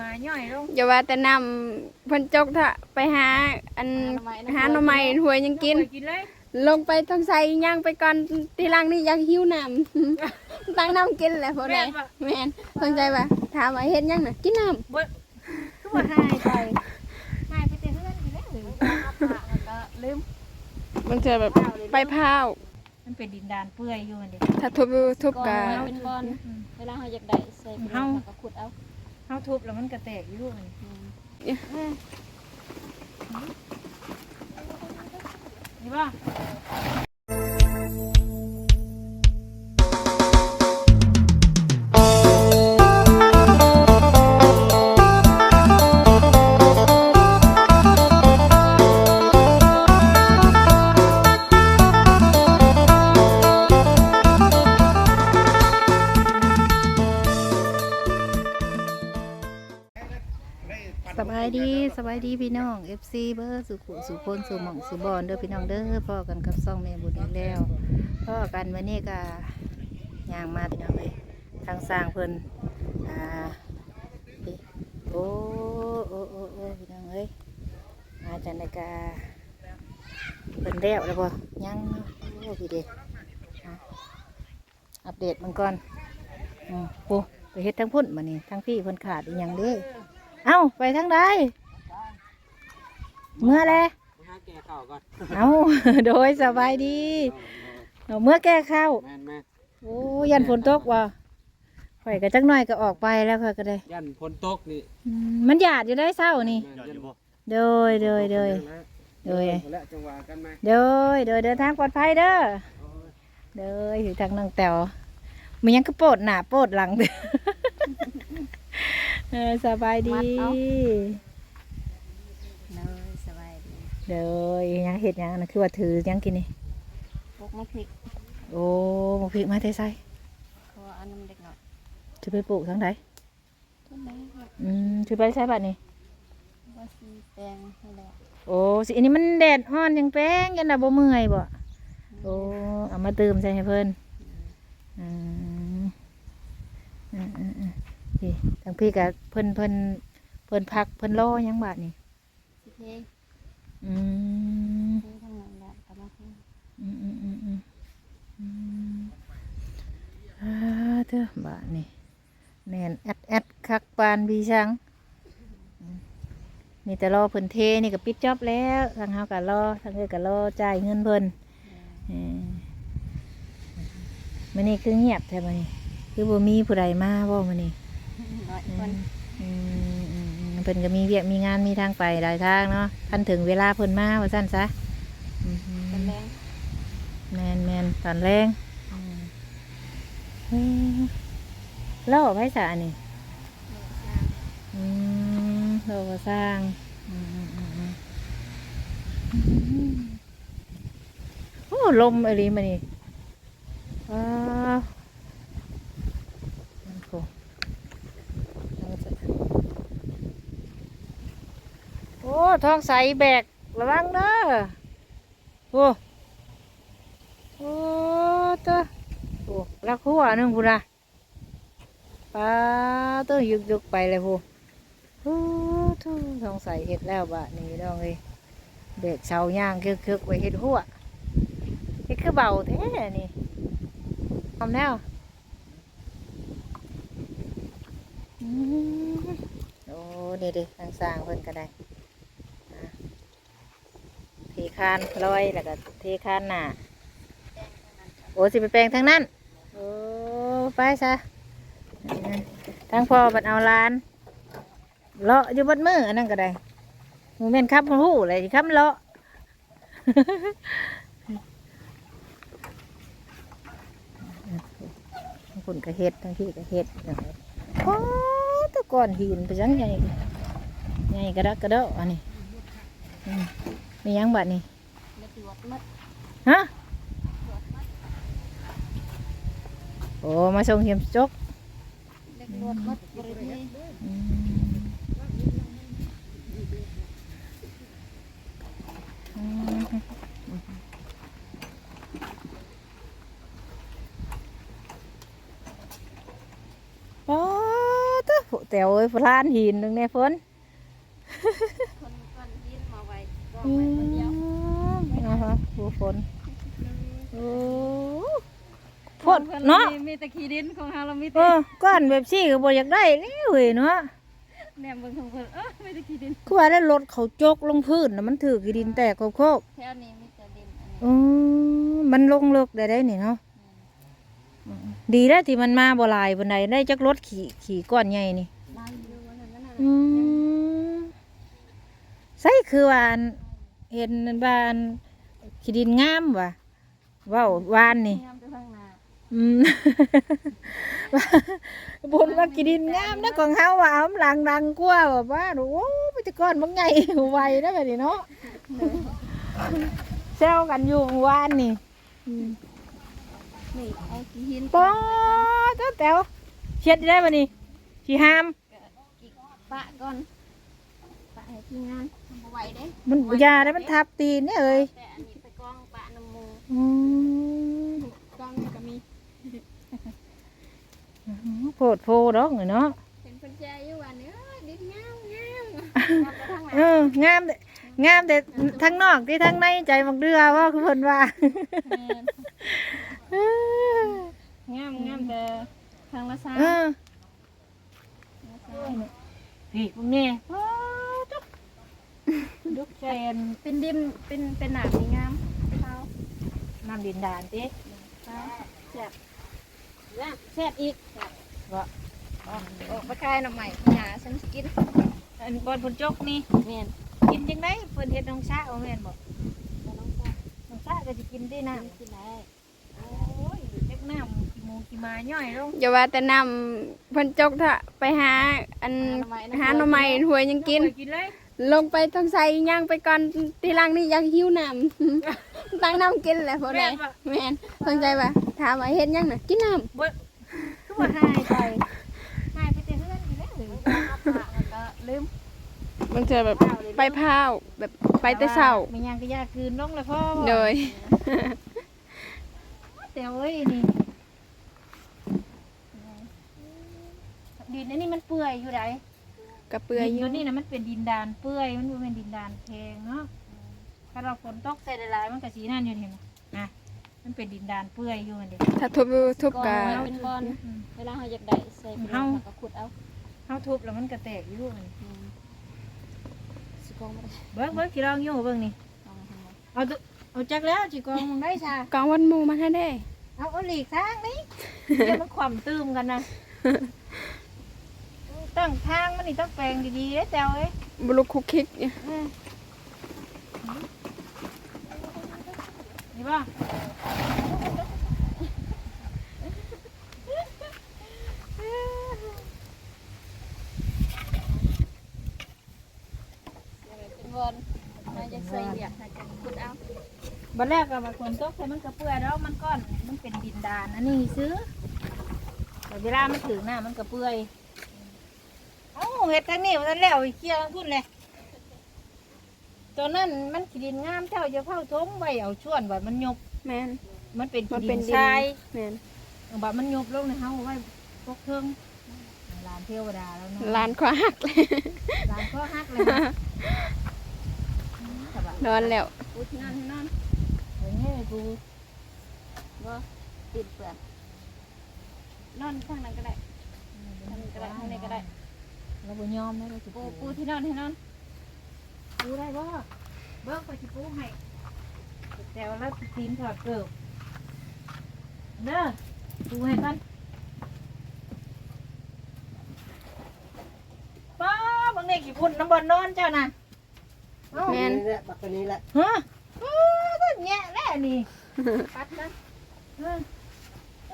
มาย่อยลงอย่าว่าแต่นำเพิ่นจกเถอะไปหาอันหาหน่อไม้หวยยังกินไปกินเลยลงไปต้องใส่ย่างไปก่อนทีหลังนี่อยากหิวน้ำ ตั้งน้ำกินแหละพอได้แม่นสนใจป่ะถามว่าเฮ็ดยังน่ะกินน้เบิดคือว่าหายไปหายไปเต็มเพื่อนอยู่แล้วแล้วก็ลืมำบางเทื่อแบบไปพร้าว มันเป็นดินดานเปื่อยอยู่มันเด็ถ้าทุบทุบก้อนกะเอาเป็นก้อนเวลาเราอยากได้ใส่ไปแล้วก็ขุดเอา เฮาทุบแล้วมันก็แตกอยู่มันนี่ป่ ดีพี่น้อง FC เบอร์สุขุสุพลสุหม่องสุบอนเด้อพี่น้องเด้อพ่อกันกับซ่องแม่บุญอีกแล้วพ่อกันวันนี้ก็ย่างมาพี่น้องเลยทางสร้างเพิ่นอ่าพี่โอ้โอ้โอ้โอ้พี่น้องเอ้ยมาจากไหนกาเพิ่นแล้วแล้วบ่ยังโอ้พี่เด็กอัปเดตมันก่อนอืมโอ้ไปเฮ็ดทั้งพุ่นมานี่ทั้งพี่เพิ่นขาดอีหยังเด้เอ้าไปทางใด เมื่อเลยหาแก่ข้าวก่อนเอ้าโดยสบายดีเอาเมื่อแก้ข้าวแม่นแม่โอ้ยันฝนตกว่ะข่อยก็จักหน่อยก็ออกไปแล้วข่อยก็ได้ยันฝนตกนี่อืมมันหยาดอยู่ได้เศร้านี่แม่นยันบ่โดยโดยโดย โดย และจังหวะกันไหมโดยโดยเดินทางปลอดภัยเด้อโดยอยู่ทางนางแต๋วมันยังก็โปดหน้าโปดหลังเด้อเออสบายดีเลยสบายดีเด้อยังเห็ดหยังนะคือว่าถือยังกินนี่พวกมะพริกโอ้หมกพริกมาเทใส่ขออันน้ำเด็กหน่อยจะไปปลูกทั้งไหนทุกนี้ครับอืมจะไปใช้บัตรนี่ว่าสีแดงนี่แหละโอ้สิอันนี้มันแดดอ่อนยังแป้งยันดาบ่เมื่อยบ่โอ้เอามาเติมใส่ให้เพิ่นอืมอืมอืมอืมพี่ทางพี่กับเพิ่นเพิ่นเพิ่นพักเพิ่นรอยังบาทนี่สีเท อืมที่ทางนั้นแหละกำลังขึ้นอืมอืมอืมอืมอืมอ่าเถอะบาทนี่แน่นแอดแอดคักปานบีช่างอืมนี่แต่รอเพิ่นเทนี่ก็ปิดจอบแล้วทางเฮาก็รอทางเอ้ก็รอจ่ายเงินเพิ่นเออมื้อนี้คือเงียบแท้มื้อนี้คือบ่มีผู้ใดมาบ่มื้อนี้น้อยอืคนมอืมอืมอืม เพิ่นก็มีเวียกมีงานมีทางไปหลายทางเนาะทันถึงเวลาเพิ่นมาว่าซั่นซะอืมเป็นแรงแมนแมนตอนแรงอืมเล่าไพ่สานี่อืมเล่าก็สร้างอืมอืมอืมอืมอืมโอ้ลมอะไรมานี่ว้าวมันโกโอ้ ท้องใสแบกระวังเด้อโอ้โอ้ตัวโอ้ลักหัวหนึงพูนะปลาตัวยุกยุกๆไปเลยพูโอ้ทุสงสัยเห็ดแล้วบะนี่ดองเลยเบกเสาย่างคือคือๆไว้เห็ดหัวเห็ดคือเบาแท้นี่ทำแล้วอืมโอ้เด็ดๆทางสร้างเพิ่นก็ได้ เทคานลอยแล้วก็เทคานหน้าโอ้สิไปแปลงทางนั้นโอ้ไปซะทางพ่อบัดเอาลานเลาะอยู่บนมืออันนั้นก็ได้มูเมนครับมันหูอะไรสิครับเลาะทั้งคนก็เฮ็ดทั้งที่ก็เฮ็ดโอ้ตะก้อนหินไปจังใหญ่ใหญ่กระดักกระเดาะอันนี้ มียังบัดนี่ฮะโอ้มาส่งเหียมจกมัดบริเวณอืมโอ้ตะโหเตแต่โอ้ยพลานหินนึงในฝนคนก้อนดินมาไว้ก็ อืไว้มคนเดียวนะคะดูฝนโอ้พดเนาะมีแต่ขี้ดินของเฮาเรามีเอแต่อก้อนแบบซี่ก็บ่อยากได้แล้วเว้ยเนาะแหนมเบิ่งของเพิ่นเออมีแต่ขี้ดินคือว่าแล้วรถเขาจกลงพื้นน่ะมันถือกีดินแตกโคกแถวนี้มีแต่ดินอันนี้ๆอืมมันลงเลิกได้ได้นี่เนาะดีแล้วที่มันมาบ่หลายบันไดได้จักรถขี่ขี่ก้อนใหญ่นี่ลายอยู่อันนั้นน่ะอืมใช่คือว่าอัน เห็นบ้าอันขีดินงามว่ะว้าววานนี่งามไปข้างหน้าอืมบนว่าขีดินงามนะของเฮาว่าเอาหลังดังกว่าแบบว่าโอ้ไปจะก้อนมันไงไวนะแบบนี้เนาะแซวกันอยู่เมื่อวานนี่อืมนี่เอาขี้หินปอเจ้าแต๋วเช็ดได้ป่ะนี่ชีหามกิกปะก่อนปะให้ทีมงานทำบ่ ไหวเด้มันยาได้มันทับตีนเนี่ยเอ้ยแต่อันนี้ไปกองปะน้ำมูอืมกองนี่ก็มีโพดโพดอกเนาะเห็นเพิ่นแจอยู่ว่าเนื้อดินงามงามเอาไปทางไหนเอองามแต่งามแต่ทั้งนอกที่ทั้งในใจมักเดือว่าคือเพิ่นว่างามงามแต่ทางละซ้ายเออพี่พวกนี้ ดุกเชนเป็นดินเป็นเป็นหนักนี่งามเขาน้ำดินดานติเขาแซ่บแล้วแซ่บอีกว่าออกไปขายหน่อใหม่หยาฉันสิกินอันบอนเพิ่นจกนี่แม่นกินจังได๋เพิ่นเฮ็ดน้องชาเอาแม่นบ่บ่น้องจ้าน้องชาก็สิกินได้น้ำกินได้โอ้ยเล็กน้ำขี้หมูขี้หมาย่อยลงอย่าว่าแต่นำเพิ่นจกเถอะไปหาอันหาหน่อไม้หวยยังกินกินเลย ลงไปทางใส่ย่างไปก่อนทีหลังนี่อยากหิวน้ำ ตั้งน้ำกินแหละพอได้แม่นสนใจป่ะถามว่าเฮ็ดยังน่ะกินน้บ่คือว่าหายไปหายไปแต่เฮือนอยู่แล้วหรือเอาปะแล้วก็ลืมำมันจะแบบไปพาวแบบไปแต่เช้าไม่ยังก็ยากคืนลงเลยพ่อโดย แต่เอ้ยนี่ดินอันนี้มันเปื่อยอยู่ไหน กระเปื่อยอดินยู่ตัวนี้นะมันเป็นดินดานเปื่อยมันบ่เป็นดินดานแพงเนาะถ้าเราฝนตกใส่หลายๆมันก็สีนั่นอยู่เห็นไหมนะมันเป็นดินดานเปื่อยอยู่อันเดียวถ้าทุบทุบก่อนกะไว้เป็นบอลเวลาเราอยากได้ใส่ไปแล้วก็ขุดเอาเขาทุบแล้วมันก็แตกอยู่อันนี้สิกองมาได้เบิ้งเบิ้งกี่ลองอยู่เบิ้งนี่เอามาทำไมเอาตุเอาจักแล้วจีกองมึงได้ชากองวันหมูมาให้ได้เอาเอาหลีกทางนี่เดี๋ยวมันขวำตื้มกันนะ ตั้งทางมันนี่ต้องแปลงดีๆเด้อแต้วเอ้ยบลุกคุกคิกอืมนี่ป่ะเป็นบอลเราจะใส่เบียกเราจะขุดเอาบันแรกก็มาฝนตกใส่มันกระเปื่อยแล้วมันก้อน มันเป็นดินดานอันนี้ซื้อแต่เวลามันถึงหน้ามันกระเปื่อย เอ้าเห็ดทางนี้มันแล้วอีกเคี่ยวทั้งพุ่นเลยตอนนั้นมันขีดินงามเจ้าจะเผาทงไว้เอาชวนว่ามันยบแม่นมันเป็นมันขีเป็ดินนดินทรายแม่นบัดมันยบลงในเฮาไว้พกเครื่องลานเทวดาแล้วเนาะลานขวาหักเลยลานก็ฮักเลยนะแต่ว่านอนแล้วปูที่นั่นที่นั่นอย่างนี้กูบ่ติดเปลือกนอนข้างนั้นก็ได้ข้างนี้ก็ได้ข้างนี้ก็ได้ เราบ่ยอมนะเราสิปูปูที่นอนที่นอนปูได้บ่เบิ่งไปสิปูให้แต่ว่าเราสิตีนถอดเกิบเด้อปูให้กันป้าบางเนี่ยกี่พุ่นน้ำบอลนอนเจ้าน่ะเอ้าแม่นนี่แหละบักตัวนี้แหละฮะโอ้ต้นแง่แน่นี่ปัดนะเออ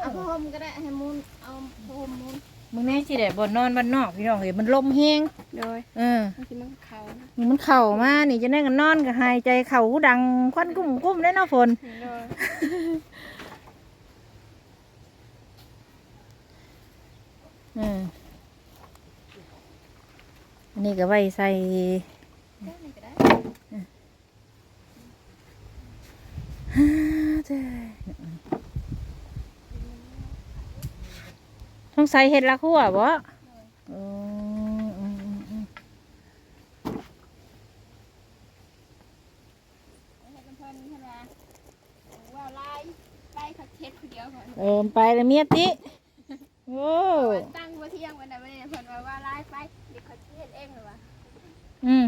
เอาผ้าห่มก็ได้ให้มูนเอาผ้าห่มมูน มึงแน่สิได้บ่นอนบ้านนอกพี่น้องเห็นมันลมแฮงโดยเออบางทีมันเขานะนี่มันเข่ามานี่จะได้กันนอนก็หายใจเข่าหูดังควันกุ้มกุ้มได้เนาะฝน โดยเอออันนี้ก็ไว้ใส่ได้นี่ก็ได้ต้อ สงใส่เห็ดละคั่วบ่เออไปแล้เมียติโอ้ตั้งบ่เที่ยงวันนั้นบ่ได้เว่าว่าลาไปเด็กเขาเฮ็เองเหรวะอืม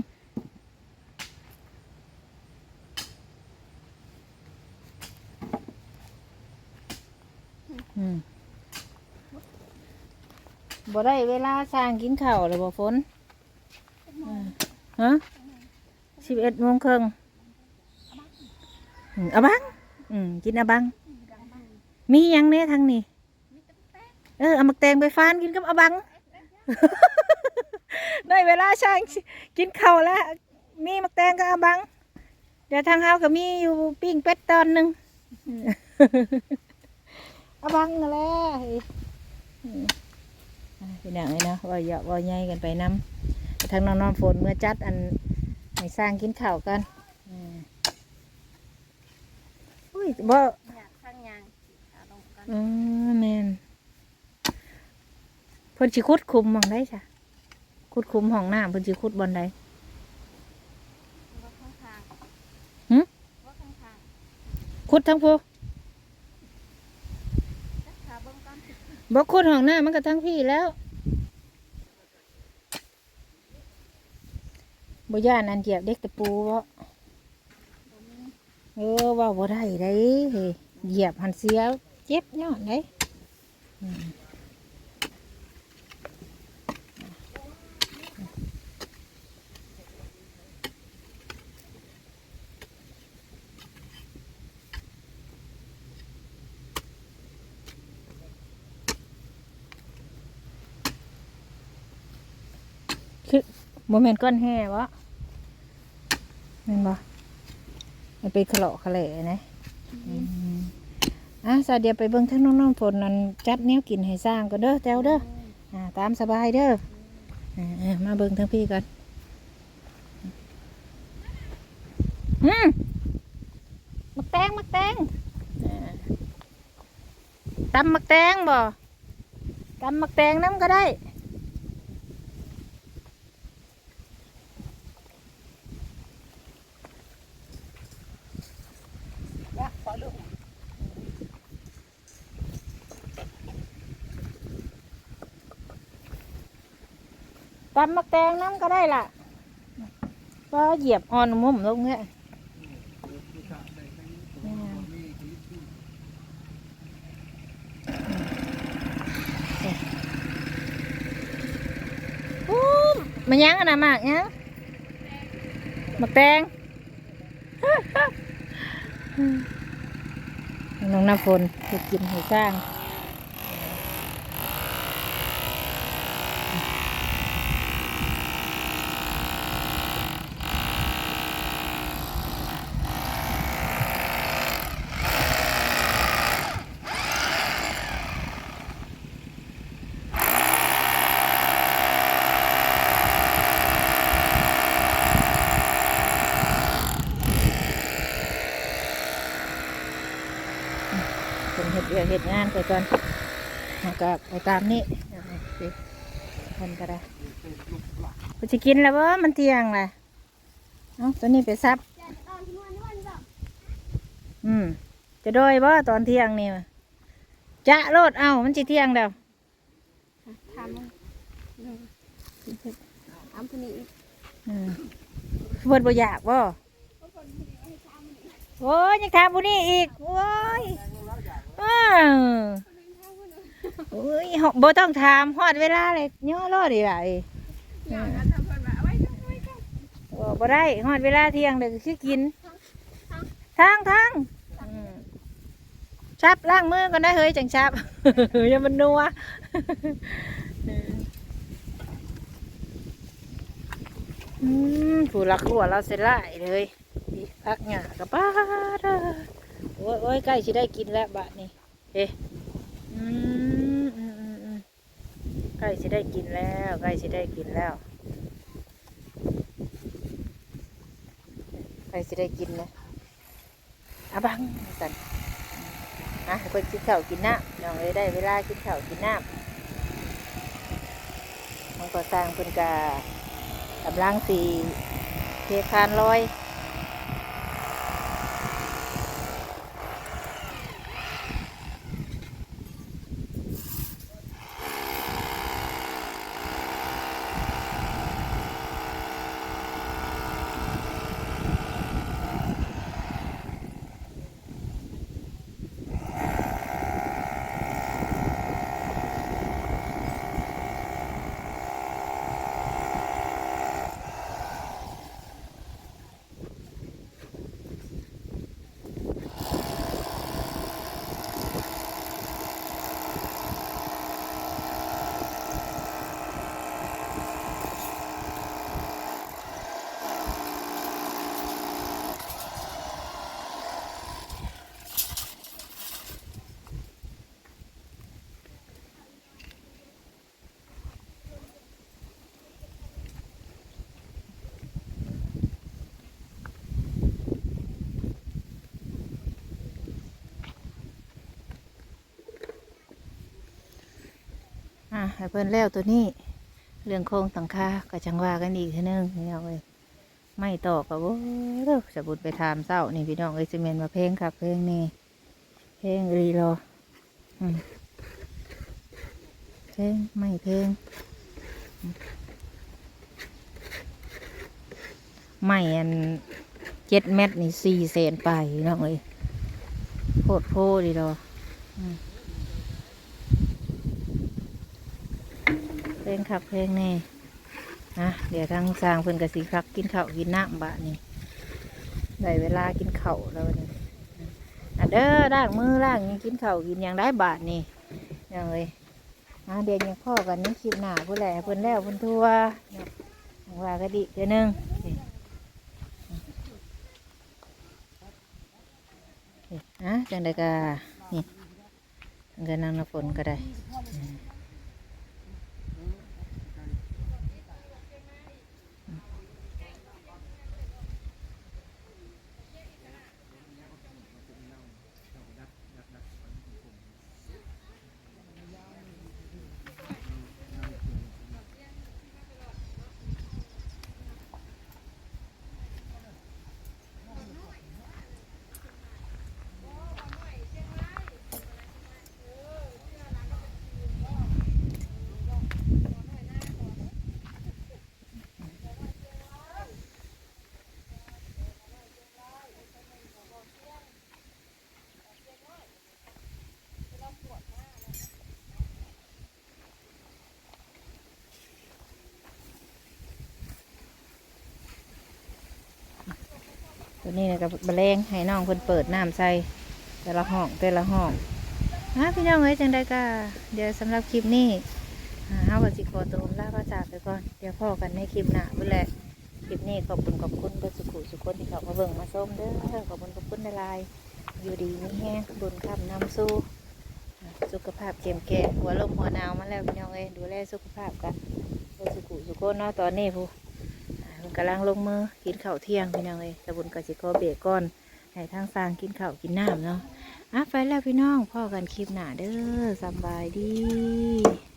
อืม บ่ได้เวลาสร้างกินข้าวเลยบ่ฝนฮะสิบเอ็ดโมงครึ่งอืมอะบังอืมกินอะบัง มียังเน่ทางนี้เออเอามักแตงไปฟานกินกับอะบังได้เวลาช่างกินข้าวแล้ว มีมักแตงกับอะบัง เดี๋ยวทางเฮาก็มีอยู่ปิ้งเป็ดตอนหนึ่งอะบังกันแหละเฮ้ยอืมอะ พี่น้องเลยเนาะว่าเยอะว่าใหญ่กันไปนำทางน้องน้ำฝนเมื่อจัดอันให้สร้างกินข้าวกันอืมอุ้ยบ่อยากข้างยางเอาลงกันเออแมนเพิ่นสิขุดคุมหมองได้จ้ะขุดคุมห้องน้ำเพิ่นสิขุดบอนใดว่าข้างทางหึว่าข้างทางขุดทั้งผู้ รักษาเบิ่งก่อน บ่ขุดห้องหน้ามันก็ทั้งพี่แล้วบย่านอันเหยียบเด็กตะปูวะเออว่าบ่ได้ได้เฮ้ยเหยียบหันเสียเจ็บยอดได้ อืมคือบ่แม่นก้อนแห่บ่แม่นบ่มันเป็นขลาะขะแหล่นะอะสาเดียไปเบิ่งทั้งน้องๆฝนนั่นจัดแนวกินให้สร้างก็เด้อแต้วเด้ออ่าตามสบายเด้ออ่ามาเบิ่งทั้งพี่กันอืมมักแตงมักแตงตำมักแตงบ่ตำมักแตงน้ำก็ได้ ตำมักแตงน้ำก็ได้ล่ะก็เหยียบอ่อนมุมลงเนี่ยอู้มันยังอะนะมากยังมักแตงน้องน้ำฝนไปกินให้สร้าง เป็นเห็ดเวียกเห็ดงานไปก่อนแล้วก็ไปตามนี้เอาไปสิเพิ่นก็ได้ไปจะกินแล้วว่ามันเที่ยงแหละเอ้าตัวนี้ไปซับตอนที่นวลนวลจ้ะอืม จะโดยว่าตอนเที่ยงนี่วะจะโลดเอามันจะเที่ยงแล้วทำทำคนนี้อีกอืมเพิ่นบ่อยากบ่โอ้ยยังถามผู้นี้อีก โอ้ยอ้าว โอ้ยฮอบ่ต้องถามฮอดเวลาเลยย่อรอดีหลายอย่างนั้นทำเพิ่นว่าเอาไว้จังไว้จังโอ้บ่ได้ฮอดเวลาเที่ยงเลยวก็คือกิน ทางทางชับล้างมือก่อนได้เฮ้ยจังชับย่ามันนัวผู้รักขัวเราเสร็จไล่เลยพักหยากับป้าโอ้ยใกล้สิได้กินแล้วบะนี่ เฮ้อืมอืมอืมอืมใกล้สิได้กินแล้วใกล้สิได้กินแล้วใกล้สิได้กินแล้วอะบังสันอะคนกินข้าวกินน้ำน้องเลยได้เวลากินข้าวกินน้ำมันก็สร้างเพิ่นกากำลังสีเทคานลอย ให้เพิ่นแล้วตัวนี้ เรื่องโครงสังคาก็จังว่ากันอีกทีนึงพี่น้องเอ้ยไม่ต่อกับว่าเด้สบุดไปถามเศร้านี่พี่น้องเอ้ยจะเมนมาเพลงครับเพลงนี้เพลงรีรอเพลงไม่เพลงไม่อันเจ็ดเม็ดนี่สี่เซนไปพี่น้องเอ้ยโคตรโพดีรออืมเพ ลงครับเพลงนี่นะเดี๋ยวทางสร้างเพิ่นกสิคักกินข้าวกินน้ำบะนี่ได้เวลากินข้าวแล้วนี่อะเด้อล้างมือล้างยังกินข้าวกินหยังได้บาทนี่ยังเลยอะเดี๋ยวยังพ่อกันนี่คลิปหน้าผู้แหล่เพิ่นแล้วเพิ่นทั่วว่าก็ดีเดี๋ยวนึงนี่นี่นะจังใดก็นี่จังก็นั่งน้ำฝนก็ได้ ตัวนี้นะกับบะเลงให้น้องเพิ่นเปิดน้ำใส่แต่ละห้องแต่ละห้องฮะพี่น้องเอ้ยจังได้ก็เดี๋ยวสำหรับคลิปนี้อ่าเฮาก็สิขอตัวลาพระจากไปก่อนเดี๋ยวพ่อกันในคลิปหน้าเพื่อแหละคลิปนี้ขอบคุณขอบคุณเพื่อสุขุสุขคนที่เขามาเบิ่งมาส้มเด้อขอบคุณขอบคุณในลายอยู่ดีมีแห้งบุญคำนำสู้สุขภาพเข้มแข็งหัวลมหัวหนาวมาแล้วพี่น้องเอ้ยดูแลสุขภาพกันเพื่อสุขุสุขคนเนาะตอนนี้ผู้ อ่าเพิ่นกำลังลงมือกินข้าวเที่ยงพี่น้องเลยตะบุญกสิโกเบรกก่อนให้ทางสร้างกินข้าวกินน้ำเนาะอะไปแล้วพี่น้องพ่อกันคลิปหน้าเด้อสบายดี